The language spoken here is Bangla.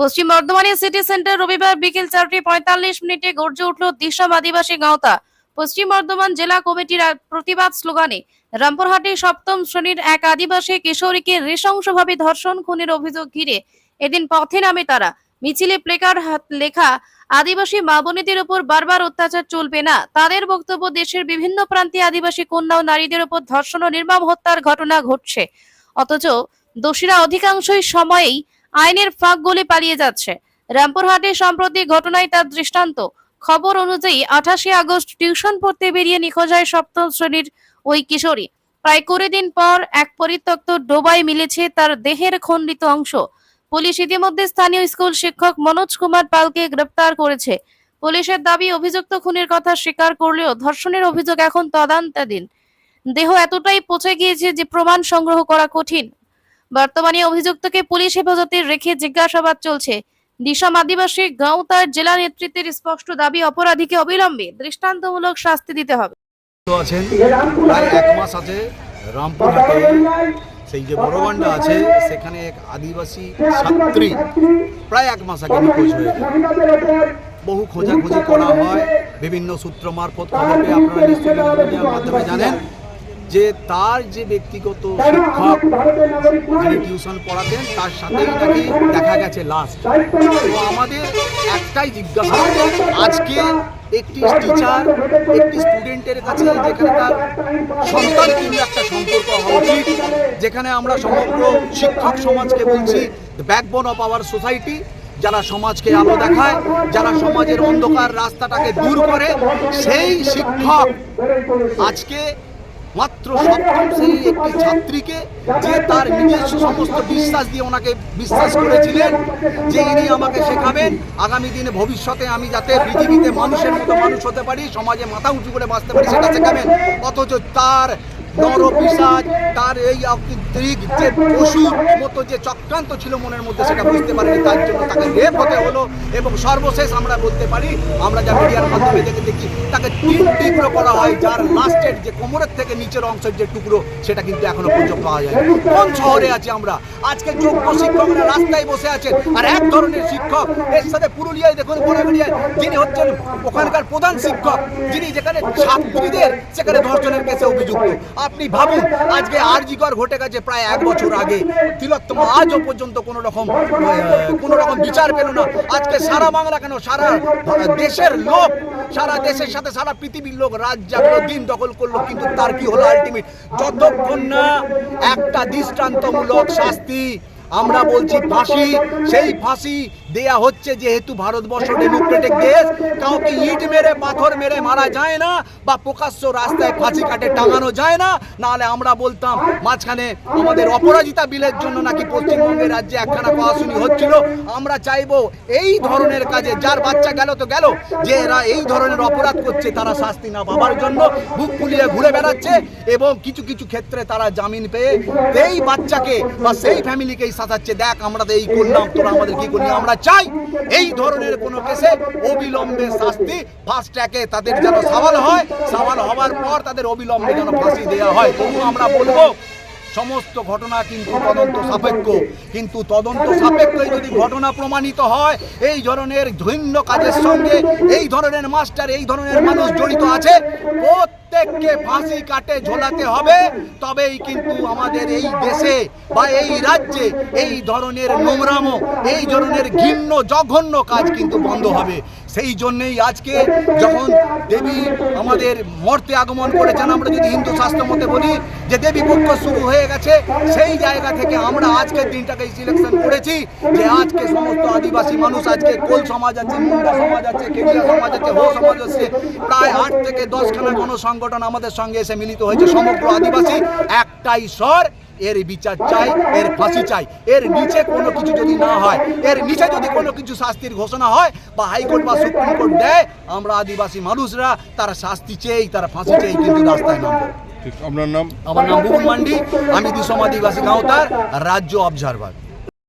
পশ্চিম বর্ধমানের সিটি সেন্টার রবিবার বিকেল চারটি পঁয়তাল্লিশ মিনিটে গর্জে উঠল দিশম আদিবাসী গাঁওতা। পশ্চিম বর্ধমান জেলা কমিটির প্রতিবাদ স্লোগানে, রামপুরহাটে সপ্তম শ্রেণির এক আদিবাসী কিশোরীকে নৃশংসভাবে ধর্ষণ খুনের অভিযোগ ঘিরে, এদিন পথে নামে তারা। মিছিলে প্লেকার লেখা, আদিবাসী মা বোনেদের উপর বারবার অত্যাচার চলবে না। তাদের বক্তব্য, দেশের বিভিন্ন প্রান্তে আদিবাসী কন্যা ও নারীদের উপর ধর্ষণ ও নির্মম হত্যার ঘটনা ঘটছে। অথচ দোষীরা অধিকাংশই সময়েই আইনের ফাঁক গলে পালিয়ে যাচ্ছে। রামপুরহাটে সম্প্রতি ঘটনায় তার দৃষ্টান্ত। খবর অনুযায়ী আঠাশে আগস্ট টিউশন পড়তে বেরিয়ে নিখোঁজ হয় সপ্তম শ্রেণির ওই কিশোরী। প্রায় কুড়ি দিন পর এক পরিত্যক্ত ডোবায় মিলেছে তার দেহের খণ্ডিত অংশ। পুলিশ ইতিমধ্যে স্থানীয় স্কুল শিক্ষক মনোজ কুমার পালকে গ্রেপ্তার করেছে। পুলিশের দাবি, অভিযুক্ত খুনের কথা স্বীকার করলেও ধর্ষণের অভিযোগ এখন তদন্তাধীন। দেহ এতটাই পচে গিয়েছে যে প্রমাণ সংগ্রহ করা কঠিন। বর্তমানে অভিযুক্তকে পুলিশ হেফাজতে রেখে জিজ্ঞাসাবাদ চলছে। দিশাম আদিবাসী গাঁওতার জেলা নেতৃত্বের স্পষ্ট দাবি অপরাধীকে অবিলম্বে দৃষ্টান্তমূলক শাস্তি দিতে হবে। আছেন, প্রায় এক মাস আছে সেই যে বড়বান্ডা আছে, সেখানে এক আদিবাসী ছাত্রী প্রায় এক মাস আগে নিখোঁজ হয়ে বহু খোঁজাখুঁজি করা হয়, বিভিন্ন সূত্র মারফত আপনারা নিশ্চয়ই মাধ্যমে জানেন যে তার যে ব্যক্তিগত শিক্ষক যিনি টিউশন পড়াতেন তার সাথেই নাকি দেখা গেছে লাস্ট তো আমাদের একটাই জিজ্ঞাসা আজকে একটি টিচার একটি স্টুডেন্টের কাছে যেখানে তার সন্তান কিন্তু একটা সম্পর্ক হওয়া উচিত যেখানে আমরা সমগ্র শিক্ষক সমাজকে বলছি ব্যাকবোন অফ আওয়ার সোসাইটি যারা সমাজকে আলো দেখায় যারা সমাজের অন্ধকার রাস্তাটাকে দূর করে সেই শিক্ষক আজকে মাত্র সপ্তম শ্রেণির একটি ছাত্রীকে যে তার নিজস্ব সমস্ত বিশ্বাস দিয়ে ওনাকে বিশ্বাস করেছিলেন, যে ইনি আমাকে শেখাবেন, আগামী দিনে ভবিষ্যতে আমি যাতে পৃথিবীতে মানুষের মতো মানুষ হতে পারি, সমাজে মাথা উঁচু করে বাঁচতে পারি, সেটা শেখাবেন। অথচ তার নর পিসাজ তার এই অকৃত্রিক যে পশুর মতো যে চক্রান্ত ছিল মনের মধ্যে, সেটা বুঝতে পারেনি, তার জন্য তাকে রেপ হতে হলো এবং সর্বশেষ আমরা বলতে পারি, আমরা যা মিডিয়ার মাধ্যমে দেখে দেখি, তাকে তিন টুকরো করা হয়, যার লাস্টের যে কোমরের থেকে নিচের অংশের যে টুকরো, সেটা কিন্তু এখনও পর্যন্ত পাওয়া যায় কোন শহরে আছি আমরা? আজকে যোগ্য শিক্ষকরা রাস্তায় বসে আছেন, আর এক ধরনের শিক্ষক, এর সাথে পুরুলিয়ায় দেখুন বড়াগড়িয়ায় যিনি হচ্ছেন ওখানকার প্রধান শিক্ষক, যিনি যেখানে ছাত্রীদের, সেখানে ধর্ষণের কেসে অভিযুক্ত। আপনি ভাবুন, আজকে আর আরজিকর ঘটে গেছে প্রায় এক বছর আগে তিলোত্তম আজও পর্যন্ত কোনো রকম কোনো রকম বিচার পেল না। আজকে সারা বাংলা কেন? সারা দেশের লোক, সারা দেশের সাথে সারা পৃথিবীর লোক রাজ জাগলো দিন দখল করল, কিন্তু তার কি হলো আলটিমেট যতক্ষণ না একটা দৃষ্টান্তমূলক শাস্তি আমরা বলছি ফাঁসি, সেই ফাঁসি দেয়া হচ্ছে যেহেতু ভারতবর্ষ ডেমোক্রেটিক দেশ। কাউকে ইট মেরে, পাথর মেরে মারা যায় না বা প্রকাশ্য রাস্তায় ফাঁসি কাটে টাঙানো যায় না। নাহলে আমরা বলতাম, মাঝখানে আমাদের অপরাজিতা বিলের জন্য নাকি পশ্চিমবঙ্গের রাজ্যে একখানা পাওয়াশুনি হচ্ছিল। আমরা চাইব এই ধরনের কাজে, যার বাচ্চা গেল তো গেল। যে এরা এই ধরনের অপরাধ করছে, তারা শাস্তি না পাবার জন্য বুক ফুলিয়ে ঘুরে বেড়াচ্ছে এবং কিছু কিছু ক্ষেত্রে তারা জামিন পেয়ে এই বাচ্চাকে বা সেই ফ্যামিলিকেই সাজাচ্ছে, দেখ আমরা তো এই করলাম তোরা আমাদের কি করলি? আমরা চাই এই ধরনের কোন কেসে অবিলম্বে শাস্তি ফার্স্ট ট্র্যাকে তাদের যেন সামাল হয়, সামাল হওয়ার পর তাদের অবিলম্বে যেন ফাঁসি দেওয়া হয়। তবু আমরা বলব সমস্ত ঘটনা কিন্তু তদন্ত সাপেক্ষ। কিন্তু তদন্ত সাপেক্ষই যদি ঘটনা প্রমাণিত হয়, এই ধরনের ধৈন্য কাজের সঙ্গে এই ধরনের মাস্টার, এই ধরনের মানুষ জড়িত আছে, প্রত্যেককে ফাঁসি কাটে, ঝোলাতে হবে। তবেই কিন্তু আমাদের এই দেশে বা এই রাজ্যে এই ধরনের নোংরামো, এই ধরনের ঘৃণ্য জঘন্য কাজ কিন্তু বন্ধ হবে। সেই জন্যেই আজকে যখন দেবী আমাদের মর্তে আগমন করেছেন, আমরা যদি হিন্দু শাস্ত্র মতে বলি যে দেবী পক্ষ শুরু হয়ে গেছে, সেই জায়গা থেকে আমরা আজকের দিনটাকে সিলেকশন করেছি যে আজকে সমস্ত আদিবাসী মানুষ, আজকে কোল সমাজ আছে, মুন্ডা সমাজ আছে, কেডিয়া সমাজ আছে, হো সমাজ আছে, প্রায় আট থেকে দশখানা গণসংগঠন আমাদের সঙ্গে এসে মিলিত হয়েছে, সমগ্র আদিবাসী, একটাই স্বর এর বিচার চাই এর ফাঁসি চাই। এর নিচে কোনো কিছু যদি না হয় এর নিচে যদি কোনো কিছু শাস্তির ঘোষণা হয় বা হাইকোর্ট বা সুপ্রিম কোর্ট দেয় আমরা আদিবাসী মানুষরা তারা শাস্তি চেয়েই তারা ফাঁসি চেয়েই কিন্তু রাস্তায় নামবো। আপনার নাম? আমার নাম বুবুল মান্ডি আমি দুসম আদিবাসী গাঁওতার রাজ্য অবজারভার